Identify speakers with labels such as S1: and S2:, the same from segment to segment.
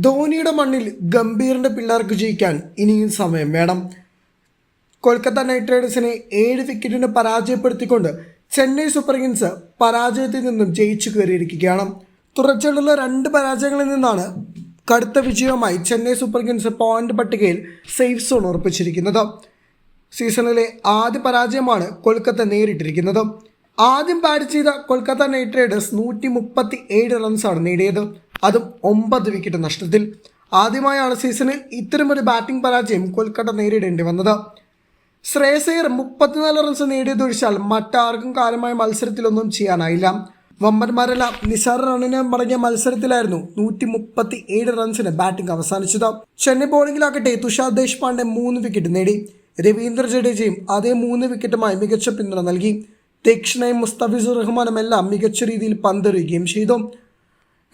S1: ധോണിയുടെ മണ്ണിൽ ഗംഭീറിന്റെ പിള്ളേർക്ക് ജയിക്കാൻ ഇനിയും സമയം വേണം. കൊൽക്കത്ത നൈറ്റ് റൈഡേഴ്സിനെ ഏഴ് വിക്കറ്റിന് പരാജയപ്പെടുത്തിക്കൊണ്ട് ചെന്നൈ സൂപ്പർ കിങ്സ് പരാജയത്തിൽ നിന്നും ജയിച്ചു കയറിയിരിക്കുകയാണ്. തുടർച്ചയുള്ള രണ്ട് പരാജയങ്ങളിൽ നിന്നാണ് കടുത്ത വിജയവുമായി ചെന്നൈ സൂപ്പർ കിങ്സ് പോയിന്റ് പട്ടികയിൽ സേഫ് സോൺ ഉറപ്പിച്ചിരിക്കുന്നത്. സീസണിലെ ആദ്യ പരാജയമാണ് കൊൽക്കത്ത നേരിട്ടിരിക്കുന്നത്. ആദ്യം ബാറ്റ് ചെയ്ത കൊൽക്കത്ത നൈറ്റ് റൈഡേഴ്സ് നൂറ്റി മുപ്പത്തി ഏഴ് റൺസാണ് നേടിയത്. അതും ഒമ്പത് വിക്കറ്റ് നഷ്ടത്തിൽ. ആദ്യമായാണ് സീസണിൽ ഇത്തരമൊരു ബാറ്റിംഗ് പരാജയം കൊൽക്കത്ത നേരിടേണ്ടി വന്നത്. ശ്രേയസയർ മുപ്പത്തിനാല് റൺസ് നേടിയതൊഴിച്ചാൽ മറ്റാർക്കും കാര്യമായ മത്സരത്തിലൊന്നും ചെയ്യാനായില്ല. വമ്പന്മാരെല്ലാം നിസാർ റണ്ണിന് മടങ്ങിയ മത്സരത്തിലായിരുന്നു നൂറ്റി മുപ്പത്തി ഏഴ് റൺസിന് ബാറ്റിംഗ് അവസാനിച്ചത്. ചെന്നൈ ബോളിംഗിലാകട്ടെ തുഷാർ ദേശ്പാണ്ഡെ മൂന്ന് വിക്കറ്റ് നേടി. രവീന്ദ്ര ജഡേജയും അതേ മൂന്ന് വിക്കറ്റുമായി മികച്ച പിന്തുണ നൽകി. ദക്ഷിണയും മുസ്തഫിസുർ റഹ്മാനും എല്ലാം മികച്ച രീതിയിൽ പന്തെറിയുകയും ചെയ്തു.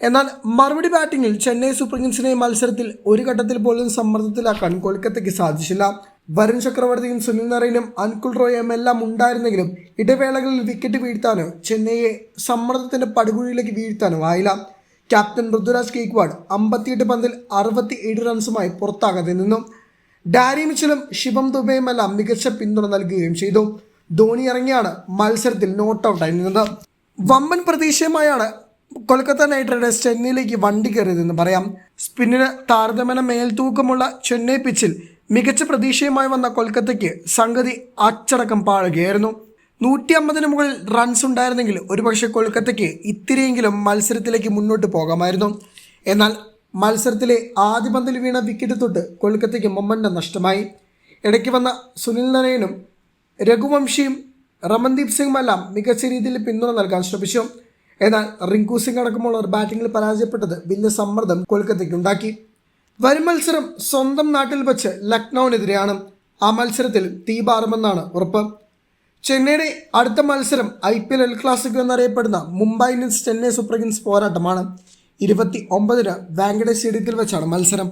S1: എന്നാൽ മറുപടി ബാറ്റിംഗിൽ ചെന്നൈ സൂപ്പർ കിങ്സിനെ മത്സരത്തിൽ ഒരു ഘട്ടത്തിൽ പോലും സമ്മർദ്ദത്തിലാക്കാൻ കൊൽക്കത്തയ്ക്ക് സാധിച്ചില്ല. വരുൺ ചക്രവർത്തിയും സുനിൽ നറയിനും അൻകുൽ റോയും എല്ലാം ഉണ്ടായിരുന്നെങ്കിലും ഇടവേളകളിൽ വിക്കറ്റ് വീഴ്ത്താനോ ചെന്നൈയെ സമ്മർദ്ദത്തിന്റെ പടുകുഴിയിലേക്ക് വീഴ്ത്താനോ ആയില്ല. ക്യാപ്റ്റൻ ഋതുരാജ് കേക്വാഡ് അമ്പത്തിയെട്ട് പന്തിൽ അറുപത്തി ഏഴ് റൺസുമായി പുറത്താകാതെ നിന്നു. ഡാരി മിച്ചലും ശിവം ദുബയുമെല്ലാം മികച്ച പിന്തുണ നൽകുകയും ചെയ്തു. ധോണി ഇറങ്ങിയാണ് മത്സരത്തിൽ നോട്ട് ഔട്ടായി നിന്നത്. വമ്പൻ പ്രതീക്ഷയുമായാണ് കൊൽക്കത്ത നൈറ്റ് റൈഡേഴ്സ് ചെന്നൈയിലേക്ക് വണ്ടി കയറിയതെന്ന് പറയാം. സ്പിന്നിന് താരതമ്യേന മേൽതൂക്കമുള്ള ചെന്നൈ പിച്ചിൽ മികച്ച പ്രതീക്ഷയുമായി വന്ന കൊൽക്കത്തയ്ക്ക് സംഗതി അച്ചടക്കം പാഴുകയായിരുന്നു. നൂറ്റി അമ്പതിന് മുകളിൽ റൺസ് ഉണ്ടായിരുന്നെങ്കിൽ ഒരുപക്ഷെ കൊൽക്കത്തയ്ക്ക് ഇത്തിരിയെങ്കിലും മത്സരത്തിലേക്ക് മുന്നോട്ട് പോകാമായിരുന്നു. എന്നാൽ മത്സരത്തിലെ ആദ്യ പന്തിൽ വീണ വിക്കറ്റ് തൊട്ട് കൊൽക്കത്തയ്ക്ക് മൊമ്മന്റെ നഷ്ടമായി. ഇടയ്ക്ക് വന്ന സുനിൽ നരയനും രഘുവംശിയും റമൻദീപ് സിംഗുമെല്ലാം മികച്ച രീതിയിൽ പിന്തുണ നൽകാൻ ശ്രമിച്ചു. എന്നാൽ റിങ്കു സിംഗ് അടക്കമുള്ളവർ ബാറ്റിംഗിൽ പരാജയപ്പെട്ടത് വലിയ സമ്മർദ്ദം കൊൽക്കത്തയ്ക്ക് ഉണ്ടാക്കി. വരും മത്സരം സ്വന്തം നാട്ടിൽ വച്ച് ലക്നൌവിനെതിരെയാണ്. ആ മത്സരത്തിൽ തീപാറുമെന്നാണ് ഉറപ്പ്. ചെന്നൈയുടെ അടുത്ത മത്സരം I P L El Clasico എന്നറിയപ്പെടുന്ന Mumbai Indians Chennai Super Kings പോരാട്ടമാണ്. ഇരുപത്തി ഒമ്പതിന് വാങ്കഡേ സ്റ്റേഡിയത്തിൽ വെച്ചാണ് മത്സരം.